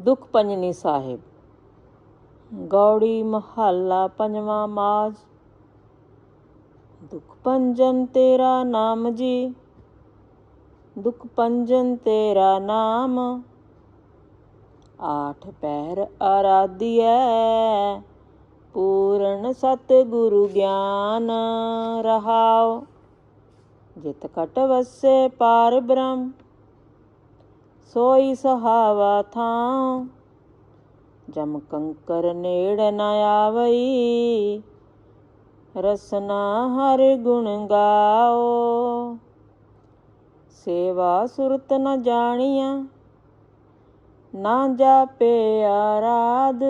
ਦੁਖ ਪੰਜਨੀ ਸਾਹਿਬ। ਗੌੜੀ ਮਹੱਲਾ ਪੰਜਵਾਂ ਮਾਜ। ਦੁਖ ਪੰਜਨ ਤੇਰਾ ਨਾਮ ਜੀ। ਦੁਖ ਪੰਜਨ ਤੇਰਾ ਨਾਮ। ਆਠ ਪਹਿਰ ਆਰਾਧਿਐ। ਪੂਰਨ ਸਤ ਗੁਰੂ ਗਿਆਨ ਰਹਾਉ। ਜਿਤ ਕਟ ਵਸੇ ਪਾਰ ਬ੍ਰਹਮ। ਸੋਈ ਸਹਾਵਾ ਥਾਂ। ਜਮ ਕੰਕਰ ਨੇੜ ਨ ਆਵਈ। ਰਸਨਾ ਹਰ ਗੁਣ ਗਾਓ। ਸੇਵਾ ਸੁਰਤ ਨ ਜਾਣੀਆਂ, ਨਾ ਜਾਪੇ ਆਰਾਧ।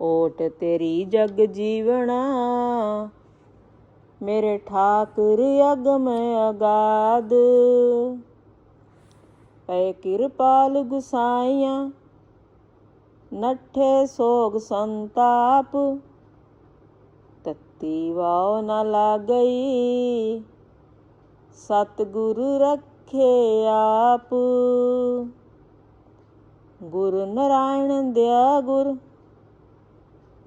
ਓਟ ਤੇਰੀ ਜਗ ਜੀਵਣਾ, ਮੇਰੇ ਠਾਕੁਰ ਅਗਮ ਅਗਾਦ। ਪੈ ਕਿਰਪਾਲ ਗੁਸਾਈਆਂ, ਨੱਠੇ ਸੋਗ ਸੰਤਾਪ, ਤਤੀ ਵਾਉ ਨ ਲਾਗਈ ਸਤ ਗੁਰੂ ਰੱਖੇ ਆਪ। ਗੁਰ ਨਰਾਇਣ ਦਿਆ ਗੁਰ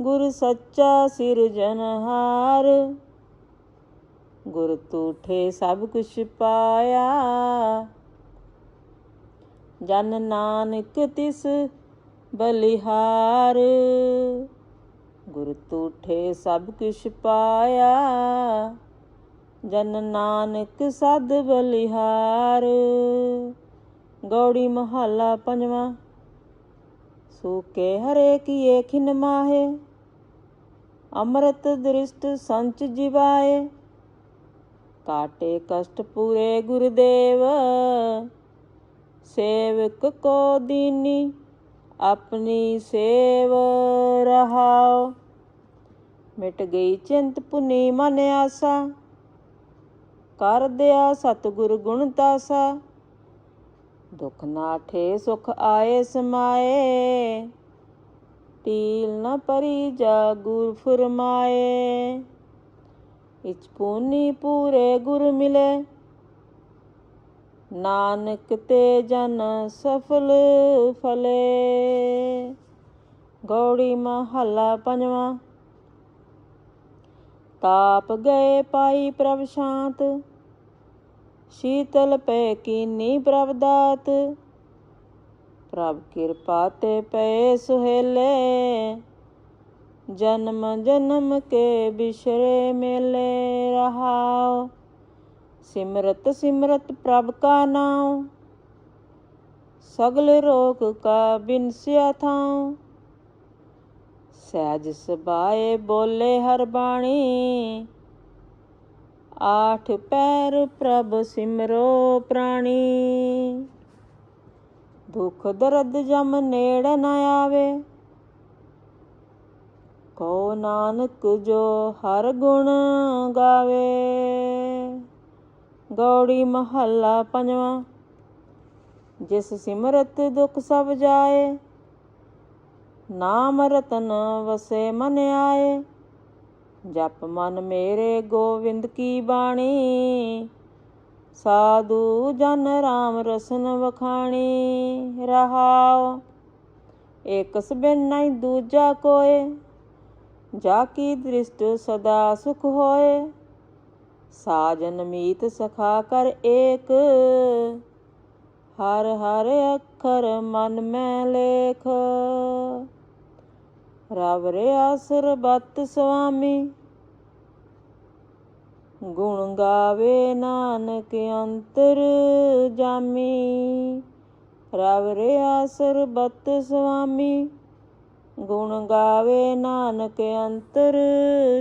ਗੁਰ ਸੱਚਾ ਸਿਰਜਨਹਾਰ ਗੁਰ ਤੂਠੇ ਸਭ ਕੁਛ ਪਾਇਆ ਜਨ ਨਾਨਕ ਤਿਸ ਬਲਿਹਾਰ। ਗੁਰ ਤੂਠੇ ਸਭ ਕੁਛ ਪਾਇਆ, ਜਨ ਨਾਨਕ ਸਦ ਬਲਿਹਾਰ। ਗੌੜੀ ਮਹੱਲਾ ਪੰਜਵਾਂ, ਸੂਕੇ ਹਰੇ ਕੀਏ ਖਿਨ ਮਾਹੇ, ਅੰਮ੍ਰਿਤ ਦ੍ਰਿਸ਼ਟ ਸੰਚ ਜਿਵਾਏ। ਕਾਟੇ ਕਸ਼ਟ ਪੂਰੇ ਗੁਰਦੇਵ ਸੇਵਕ ਕੋ ਦੀਨੀ, ਆਪਣੀ ਸੇਵ ਰਹਾਓ ਮਿਟ ਗਈ ਚਿੰਤ ਪੁਨੀ ਮਨ ਆਸਾ, ਕਰ ਦਿਆ ਸਤਿਗੁਰ ਗੁਣ ਤਾਸਾ। ਦੁਖ ਨਾਠੇ ਸੁਖ ਆਏ ਸਮਾਏ ਟੀਲ ਨਾ ਪਰੀ ਜਾ ਗੁਰ ਫਰਮਾਏ। ਇਚ ਪੁਨੀ ਪੂਰੇ ਗੁਰ ਮਿਲੇ ਨਾਨਕ ਤੇ ਜਨ ਸਫਲ ਫਲੇ। ਗੌੜੀ ਮਹੱਲਾ ਪੰਜਵਾਂ। ਤਾਪ ਗਏ ਪਾਈ ਪ੍ਰਭ ਸ਼ਾਂਤ। ਸ਼ੀਤਲ ਪੈ ਕੀਨੀ ਪ੍ਰਭ ਦਾਤ। ਪ੍ਰਭ ਕਿਰਪਾ ਤੇ ਪਏ ਸੁਹੇਲੇ। ਜਨਮ ਜਨਮ ਕੇ ਬਿਸ਼ਰੇ ਮੇਲੇ ਰਹਾਓ। ਸਿਮਰਤ ਸਿਮਰਤ ਪ੍ਰਭ ਕਾ ਨਾਮ ਸਗਲ ਰੋਗ ਕਾ ਬਿਨਸਿਆ ਥਾਂ ਸਹਿਜ ਸਬਾਏ ਬੋਲੇ ਹਰ ਬਾਣੀ, ਆਠ ਪੈਰ ਪ੍ਰਭ ਸਿਮਰੋ ਪ੍ਰਾਣੀ। ਦੁਖ ਦਰਦ ਜਮ ਨੇੜ ਨ ਆਵੇ ਕੋ ਨਾਨਕ ਜੋ ਹਰ ਗੁਣ ਗਾਵੇ। ਗੌੜੀ ਮਹੱਲਾ ਪੰਜਵਾਂ। ਜਿਸ ਸਿਮਰਤ ਦੁਖ ਸਭ ਜਾਏ, ਨਾਮ ਰਤਨ ਵਸੇ ਮਨ ਆਏ। ਜਪ ਮਨ ਮੇਰੇ ਗੋਵਿੰਦ ਕੀ ਬਾਣੀ, ਸਾਧੂ ਜਨ ਰਾਮ ਰਸਨ ਵਖਾਣੀ ਰਹਾਓ ਏਕਸ ਬਿਨ ਨਹੀਂ ਦੂਜਾ ਕੋਏ, ਜਾ ਕੀ ਦ੍ਰਿਸ਼ਟ ਸਦਾ ਸੁਖ ਹੋਏ। ਸਾਜਨ ਮੀਤ ਸਖਾ ਕਰ ਏਕ। ਹਰ ਹਰ ਅੱਖਰ ਮਨ ਮੈਂ ਲੇਖ। ਰਵ ਰਿਆ ਸਰਬਤ ਸੁਆਮੀ ਗੁਣ ਗਾਵੇ ਨਾਨਕ ਅੰਤਰ ਜਾਮੀ। ਰਵ ਰਿਆ ਸਰਬਤ ਸੁਆਮੀ ਗੁਣ ਗਾਵੇ ਨਾਨਕ ਅੰਤਰ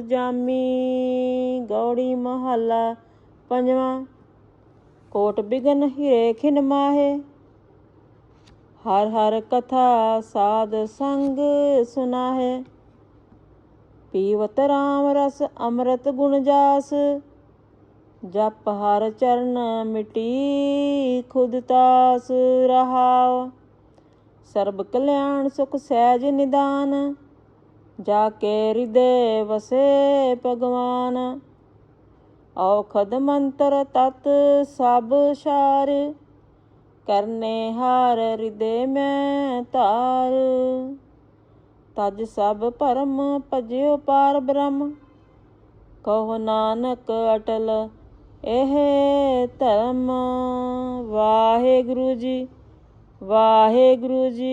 ਜਾਮੀ। ਗੌੜੀ ਮਹੱਲਾ ਪੰਜਵਾਂ। ਕੋਟ ਬਿਗਨ ਹਿਰੇ ਖਿਨ ਮਾਹੇ। ਹਰ ਹਰ ਕਥਾ ਸਾਧ ਸੰਗ ਸੁਨਾਹੇ। ਪੀਵਤ ਰਾਮ ਰਸ ਅੰਮ੍ਰਿਤ ਗੁਣ ਜਾਸ। ਜਪ ਹਰ ਚਰਨ ਮਿਟੀ ਖੁਦ ਤਾਸ ਰਹਾਉ। ਸਰਬ ਕਲਿਆਣ ਸੁਖ ਸਹਿਜ ਨਿਦਾਨ, ਜਾ ਕੇ ਹਿਰਦੇ ਵਸੇ ਭਗਵਾਨ। ਔਖਦ ਮੰਤਰ ਤਤ ਸਭ ਸਾਰ, ਕਰਨੇ ਹਾਰ ਹਿਰਦੇ ਮੈਂ ਧਾਰ। ਤਜ ਸਭ ਭਰਮ ਭਜਿਓ ਪਾਰ ਬ੍ਰਹਮ, ਕਹੋ ਨਾਨਕ ਅਟਲ ਇਹ ਧਰਮ। ਵਾਹਿਗੁਰੂ ਜੀ ਵਾਹਿਗੁਰੂ ਜੀ